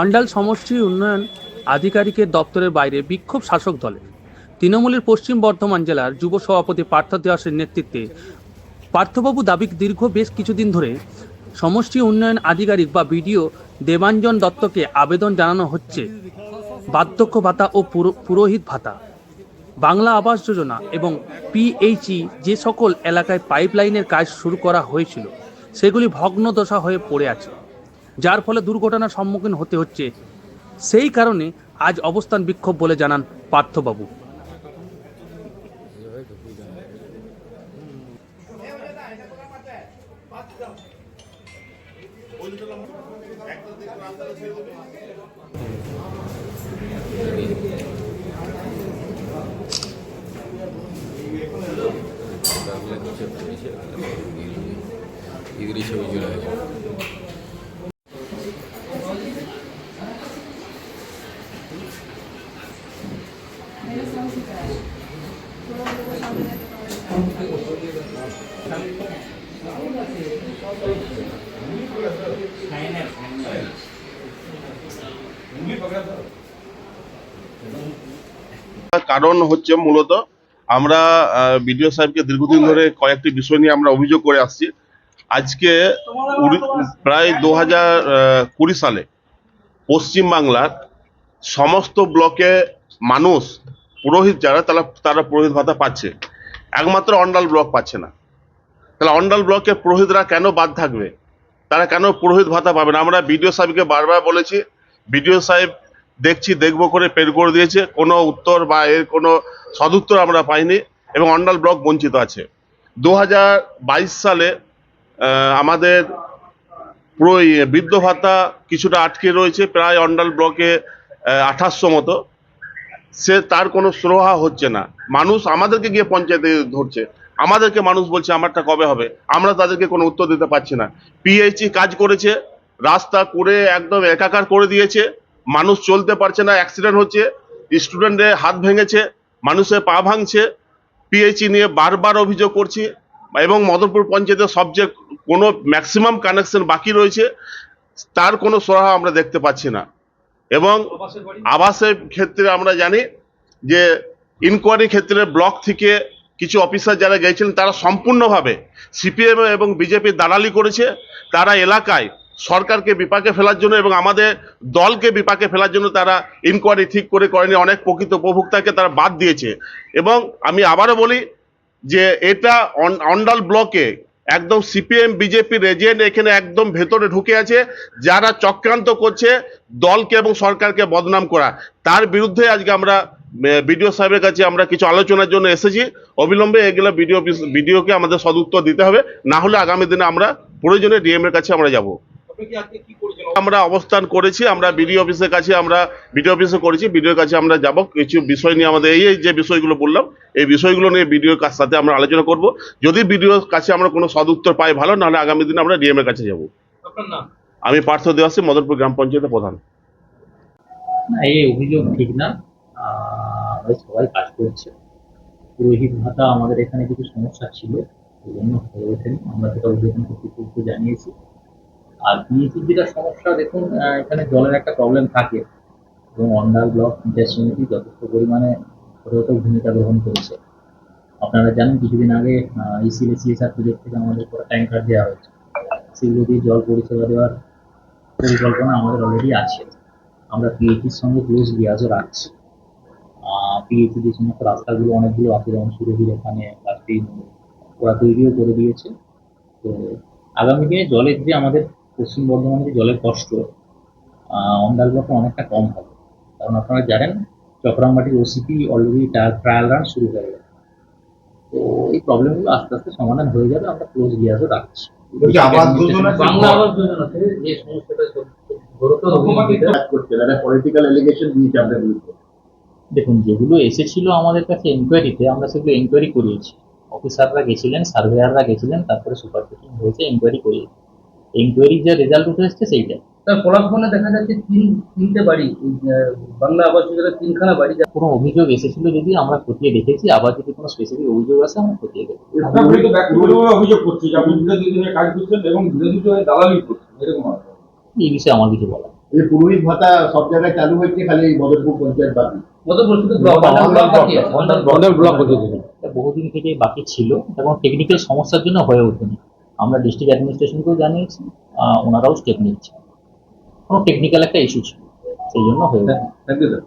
অন্ডাল সমষ্টি উন্নয়ন আধিকারিকের দপ্তরের বাইরে বিক্ষোভ শাসক দলের। তৃণমূলের পশ্চিম বর্ধমান জেলার যুব সভাপতি পার্থ দেওয়াসের নেতৃত্বে পার্থবাবু দাবি দীর্ঘ বেশ কিছুদিন ধরে সমষ্টি উন্নয়ন আধিকারিক বা বিডিও দেবাঞ্জন দত্তকে আবেদন জানানো হচ্ছে। বার্ধক্য ভাতা ও পুরোহিত ভাতা, বাংলা আবাস যোজনা এবং পিএইচই যে সকল এলাকায় পাইপলাইনের কাজ শুরু করা হয়েছিল, সেগুলি ভগ্নদশা হয়ে পড়ে আছে। যার ফলে দুর্ঘটনার সম্মুখীন হতে হচ্ছে। সেই কারণে আজ অবস্থান বিক্ষোভ বলে জানান পার্থবাবু। এগুলি ছবি কারণ হচ্ছে মূলত আমরা বিডিও সাহেবকে দীর্ঘদিন ধরে কয়েকটি বিষয় নিয়ে আমরা অভিযোগ করে আসছি। আজকে প্রায় দু হাজার কুড়ি সালে পশ্চিমবাংলার সমস্ত ব্লকে মানুষ পুরোহিত যারা, তারা তারা পুরোহিত ভাতা পাচ্ছে। একমাত্র অন্ডাল ব্লক পাচ্ছে না। তাহলে অন্ডাল ব্লকে পুরোহিতরা কেন বাদ থাকবে? তারা কেন পুরোহিত ভাতা পাবে না? আমরা বিডিও সাহেবকে বারবার বলেছি, বিডিও সাহেব দেখছি, দেখব করে পের করে দিয়েছে। কোনো উত্তর বা এর কোনো সদুত্তর আমরা পাইনি এবং অন্ডাল ব্লক বঞ্চিত আছে। দু হাজার বাইশ সালে আমাদের পুরো ইয়ে বৃদ্ধ ভাতা কিছুটা আটকে রয়েছে, প্রায় অন্ডাল ব্লকে আঠাশশো মতো। সে তার কোনো সুরাহা হচ্ছে না। মানুষ আমাদেরকে গিয়ে পঞ্চায়েতে ধরছে। আমাদেরকে মানুষ বলছে, আমারটা কবে হবে? আমরা তাদেরকে কোনো উত্তর দিতে পারছি না। পিএইচই কাজ করেছে, রাস্তা করে একদম একাকার করে দিয়েছে। মানুষ চলতে পারছে না অ্যাক্সিডেন্ট হচ্ছে। স্টুডেন্টের হাত ভেঙেছে, মানুষের পা ভাঙছে। পিএইচই নিয়ে বারবার অভিযোগ করছি এবং মদনপুর পঞ্চায়েতের সবচেয়ে কোনো ম্যাক্সিমাম কানেকশন বাকি রয়েছে। তার কোনো সুরাহা আমরা দেখতে পাচ্ছি না। এবং আবাসের ক্ষেত্রে আমরা জানি যে ইনকোয়ারি ক্ষেত্রে ব্লক থেকে কিছু অফিসার যারা গেছিলেন তারা সম্পূর্ণভাবে সিপিএম এবং বিজেপির দালালি করেছে। তারা এলাকায় সরকারকে বিপাকে ফেলার জন্য এবং আমাদের দলকে বিপাকে ফেলার জন্য তারা ইনকোয়ারি ঠিক করে করেনি। অনেক প্রকৃত উপভোক্তাকে তারা বাদ দিয়েছে। এবং আমি আবারও বলি যে এটা অন্ডাল ব্লকে একদম সিপিএম, বিজেপি রেজেন্ট এখানে একদম ভেতরে ঢুকে আছে, যারা চক্রান্ত করছে দলকে এবং সরকারকে বদনাম করা। তার বিরুদ্ধে আজকে আমরা বিডিও সাহেবের কাছে আমরা কিছু আলোচনার জন্য এসেছি। অবিলম্বে এগুলো বিডিও বিডিওকে আমাদের সদুত্তর দিতে হবে। না হলে আগামী দিনে আমরা প্রয়োজনে ডিএম এর কাছে আমরা যাব। আমরা অবস্থান করেছি আমরা বিডিও অফিসের কাছে আমরা বিডিও অফিসে করেছি বিডিওর কাছে আমরা যাব। কিছু বিষয় নিয়ে আমাদের এই যে বিষয়গুলো বললাম এই বিষয়গুলো নিয়ে বিডিওর কাছ সাথে আমরা আলোচনা করব। যদি বিডিওর কাছে আমরা কোনো সদুত্তর পাই ভালো নাহলে আগামী দিনে আমরা ডিএম এর কাছে যাব। আমি পার্থ দেওয়াসী মদনপুর গ্রাম পঞ্চায়েতের প্রধান। না এই অভিযোগ ঠিক না। সবাই কাজ করছে। পুরোহিত ভাতা আমাদের এখানে কিছু সমস্যা ছিল এই জন্য হয়ে ওঠেনি। আমরা সেটা অভিযোগ কর্তৃপক্ষকে জানিয়েছি। আর পিএইচির যেটা সমস্যা, দেখুন এখানে জলের একটা প্রবলেম থাকে। এবং অন্ডাল ব্লক পঞ্চায়েত সমিতি যথেষ্ট পরিমাণে ছোট ভূমিকা গ্রহণ করেছে। আপনারা জানেন, কিছুদিন আগে ইসিএল সিএসআর প্রজেক্ট থেকে আমাদের পুরো ট্যাঙ্কার দেওয়া হয়েছে। সেগুলো দিয়ে জল পরিষেবা দেওয়ার পরিকল্পনা আমাদের অলরেডি আছে। আমরা পিএইচির সঙ্গে ক্লোজ লিয়াজও রাখছি। পিএইচি যে সমস্ত রাস্তাগুলো অনেকগুলো আছে যেমন সুরভির রাস্তাই ওরা তৈরিও করে দিয়েছে। তো আগামী দিনে জলের যে আমাদের পশ্চিম বর্ধমানে জলের কষ্ট অন্ডাল ব্লকে অনেকটা কম হবে। কারণ আপনারা জানেন চক্রামবাটির ওসিপি অলরেডি ট্রায়াল রান শুরু হয়ে গেছে। তো এই প্রবলেমগুলো আস্তে আস্তে সমাধান হয়ে যাবে আমরা ক্লোজ লিয়াজও রাখছি। দেখুন যেগুলো এসেছিল আমাদের কাছে এনকোয়ারিতে আমরা সেগুলো এনকোয়ারি করিয়েছি। অফিসাররা গেছিলেন সার্ভেয়াররা গেছিলেন তারপরে সুপারভিশন হয়েছে এনকোয়ারি করিয়েছি। এনকোয়ারির যে রেজাল্ট উঠে এসছে সেইটা তার ফলাফলে দেখা যাচ্ছে তিন তিনটে বাড়ি বাংলা আবাস যোজনার তিনখানা বাড়ি যা- কোনো অভিযোগ এসেছিল যদি আমরা খতিয়ে দেখেছি আবার যদি কোনো স্পেসিফিক অভিযোগ আসে আমরা খতিয়ে ব্যক্তিগতভাবে অভিযোগ করছে যে আপনি বিরোধী দলের কাজ করছেন এবং বিরোধী দলের দালালি করছেন এরকম আর এই বিষয়ে আমার কিছু বলা। এই যে পুরোহিত ভাতা সব জায়গায় চালু হয়েছে খালি এই মদনপুর পঞ্চায়েত বাকি বহুদিন থেকে বাকি ছিল কোনো টেকনিক্যাল সমস্যার জন্য হয়ে ওঠেনি আমরা ডিস্ট্রিক্ট অ্যাডমিনিস্ট্রেশনকেও জানিয়েছি আহ, ওনারাও স্টেপ নিচ্ছে। কোনো টেকনিক্যাল একটা ইস্যু ছিল সেই জন্য হয়ে ওঠেনি থ্যাংক ইউ স্যার